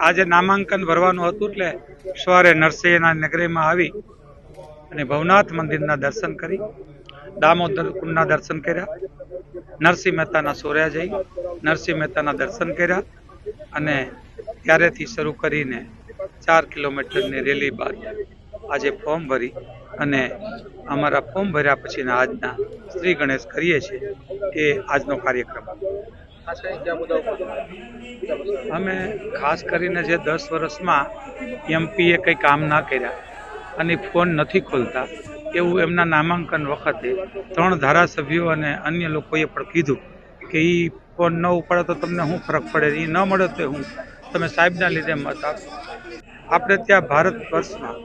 આજે નામાંકન ભરવાનું હતું એટલે સવારે નરસિંહના નગરીમાં આવી અને ભવનાથ મંદિરના દર્શન કરી, દામોદર કુંડના દર્શન કર્યા, નરસિંહ મહેતાના સોર્યા જઈ, નરસિંહ મહેતાના દર્શન કર્યા અને ત્યારેથી શરૂ કરીને ચાર કિલોમીટરની રેલી બાદ આજે ફોર્મ ભરી અને અમારા ફોર્મ ભર્યા પછીના આજના શ્રી ગણેશ કરીએ છીએ એ આજનો કાર્યક્રમ. અમે ખાસ કરીને જે દસ વર્ષમાં એમપીએ કંઈ કામ ના કર્યા અને ફોન નથી ખોલતા, એવું એમના નામાંકન વખતે ત્રણ ધારાસભ્યો અને અન્ય લોકોએ પણ કીધું કે એ ફોન ન ઉપાડે તો તમને શું ફરક પડે? એ ન મળે તો હું, તમે સાહેબના લીધે મત આપો. આપણે ત્યાં ભારત વર્ષમાં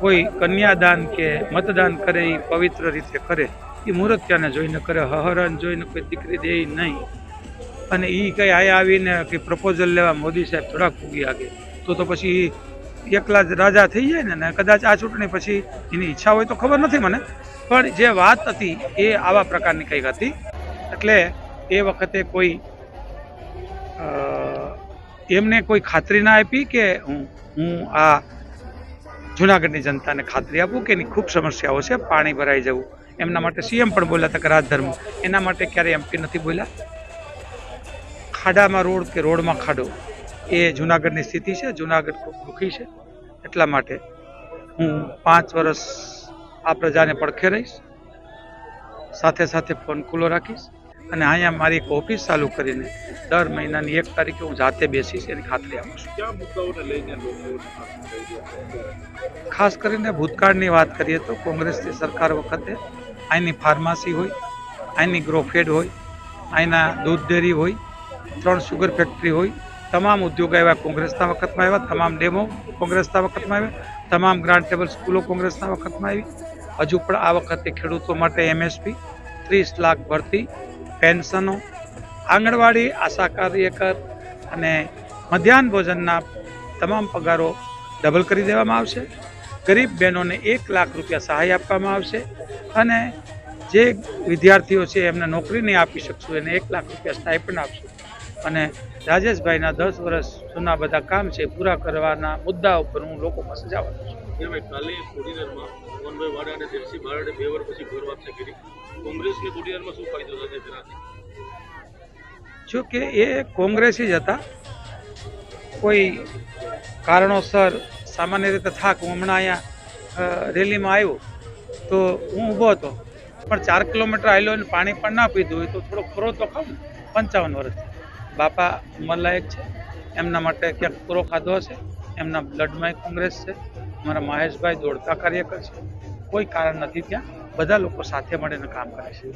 કોઈ કન્યાદાન કે મતદાન કરે એ પવિત્ર રીતે કરે એ મૂર્ત્યાને જોઈને કરે, હહરણ જોઈને કોઈ દીકરી દે નહીં. અને એ કંઈ આયા આવીને કે પ્રપોઝલ લેવા મોદી સાહેબ થોડાક ફૂગી આગે. તો તો પછી એકલા જ રાજા થઈ જાય ને ને કદાચ આ ચૂંટણી પછી એની ઈચ્છા હોય તો ખબર નથી મને. પણ જે વાત હતી એ આવા પ્રકારની કંઈક હતી. એટલે એ વખતે કોઈ એમને કોઈ ખાતરી ના આપી કે હું હું આ જુનાગઢની જનતાને ખાતરી આપું કે એની ખૂબ સમસ્યાઓ છે, પાણી ભરાઈ જવું. એમના માટે સીએમ પણ બોલ્યા હતા કે રાજધર્મ એના માટે ક્યારેય એમપી નથી બોલ્યા. ખાડામાં રોડ કે રોડમાં ખાડો એ જુનાગઢની સ્થિતિ છે જુનાગઢ ખૂબ દુઃખી છે. એટલા માટે હું પાંચ વર્ષ આ પ્રજાને પડખે રહીશ સાથે સાથે ફોન ખુલ્લો રાખીશ અને અહીંયા મારી એક ઓફિસ ચાલુ કરીને દર મહિનાની એક તારીખે હું જાતે બેસીશ એની ખાતરી આપું છું. ખાસ કરીને ભૂતકાળની વાત કરીએ તો કોંગ્રેસની સરકાર વખતે અહીંની ફાર્મસી હોય અહીંની ગ્રોફેડ હોય અહીંના દૂધ ડેરી હોય ત્રણ સુગર ફેક્ટરી હોય, તમામ ઉદ્યોગો એવા કોંગ્રેસના વખતમાં આવ્યા, તમામ ડેમો કોંગ્રેસના વખતમાં આવ્યા, તમામ ગ્રાન્ટેબલ સ્કૂલો કોંગ્રેસના વખતમાં આવી. હજુ પણ આ વખતે ખેડૂતો માટે એમએસપી, ત્રીસ લાખ ભરતી, પેન્શનો, આંગણવાડી, આશા કાર્યકર અને મધ્યાહન ભોજનના તમામ પગારો ડબલ કરી દેવામાં આવશે. ગરીબ બહેનોને એક લાખ રૂપિયા સહાય આપવામાં આવશે અને જે વિદ્યાર્થીઓ છે એમને નોકરી નહીં આપી શકશું, એને એક લાખ રૂપિયા સ્ટાઇપન્ડ આપશું. અને રાજેશભાઈના દસ વર્ષ જૂના બધા કામ છે પૂરા કરવાના મુદ્દા ઉપર હું લોકો પાસે જવાનો છું. કાલે કોડીનારમાં મોહનભાઈ વાડા અને દેવસિંહ બારડે બે વર્ષ પછી ઘોર વાપસી કરી. કોંગ્રેસને કોડીનારમાં શું ફાયદો થશે જો કે એ કોંગ્રેસી જ હતા. કોઈ કારણોસર સામાન્ય રીતે થાક હું હમણાં અહીંયા રેલીમાં આવ્યો તો હું ઊભો હતો. પણ ચાર કિલોમીટર આવેલો અને પાણી પણ ના પીધું હોય તો થોડો ખરો તો ખાઉં પંચાવન વર્ષથી બાપા ઉંમરલાયક છે. એમના માટે ક્યાંક પૂરો ખાધો હશે. એમના બ્લડમાં કોંગ્રેસ છે. મારા મહેશભાઈ દોડતા કાર્યકર છે. કોઈ કારણ નથી ત્યાં. બધા લોકો સાથે મળીને કામ કરે છે.